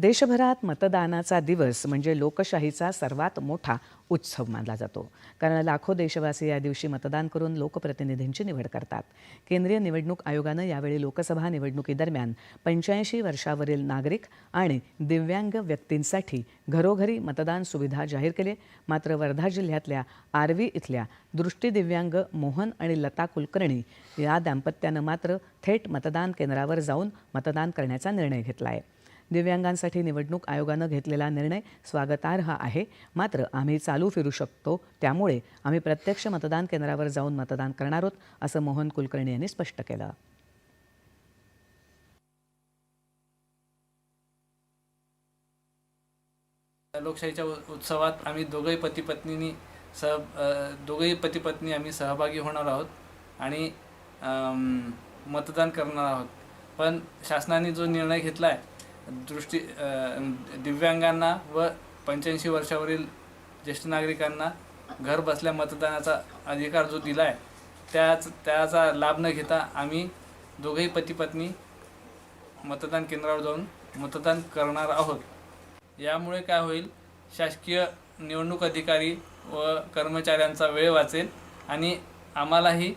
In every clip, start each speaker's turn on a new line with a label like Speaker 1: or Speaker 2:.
Speaker 1: देशभरात मतदानाचा दिवस म्हणजे लोकशाहीचा सर्वात मोठा उत्सव मानला जातो. कारण लाखो देशवासी या दिवशी मतदान करून लोकप्रतिनिधींची निवड करतात. केंद्रीय निवडणूक आयोगानं यावेळी लोकसभा निवडणुकीदरम्यान पंच्याऐंशी वर्षावरील नागरिक आणि दिव्यांग व्यक्तींसाठी घरोघरी मतदान सुविधा जाहीर केली. मात्र वर्धा जिल्ह्यातल्या आर्वी इथल्या दृष्टीदिव्यांग मोहन आणि लता कुलकर्णी या दाम्पत्यानं मात्र थेट मतदान केंद्रावर जाऊन मतदान करण्याचा निर्णय घेतला आहे दिव्यांगांसाठी निवडणूक आयोगानं घेतलेला निर्णय स्वागतार्ह आहे. मात्र आम्ही चालू फिरू शकतो. त्यामुळे आम्ही प्रत्यक्ष मतदान केंद्रावर जाऊन मतदान करणार आहोत असं मोहन कुलकर्णी यांनी स्पष्ट केलं.
Speaker 2: लोकशाहीच्या उत्सवात आम्ही दोघंही पती पत्नीनी सह दोघंही पती पत्नी आम्ही सहभागी होणार आहोत आणि मतदान करणार आहोत. पण शासनाने जो निर्णय घेतला आहे दृष्टी दिव्यांगांना व पंच्याऐंशी वर्षावरील ज्येष्ठ नागरिकांना घर बसल्या मतदानाचा अधिकार जो दिला आहे त्याच त्याचा लाभ न घेता आम्ही दोघेही पती पत्नी मतदान केंद्रावर जाऊन मतदान करणार आहोत. यामुळे काय होईल शासकीय निवडणूक अधिकारी व कर्मचाऱ्यांचा वेळ वाचेल आणि आम्हालाही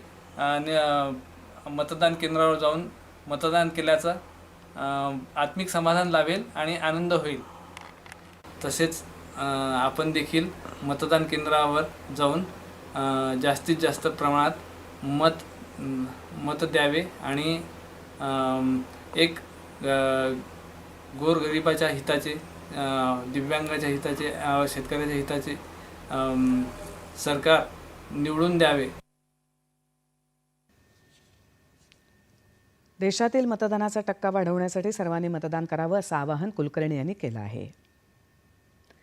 Speaker 2: मतदान केंद्रावर जाऊन मतदान केल्याचं आत्मिक समाधान लाभेल आणि आनंद होईल. तसेच आपण देखील मतदान केंद्रावर जाऊन जास्तीत जास्त प्रमाणात मत मत द्यावे आणि एक गोरगरिबाच्या हिताचे दिव्यांगाच्या हिताचे शेतकऱ्याच्या हिताचे सरकार निवडून द्यावे.
Speaker 1: देशातील मतदानाचा टक्का वाढवण्यासाठी सर्वांनी मतदान करावं असं आवाहन कुलकर्णी यांनी केलं आहे.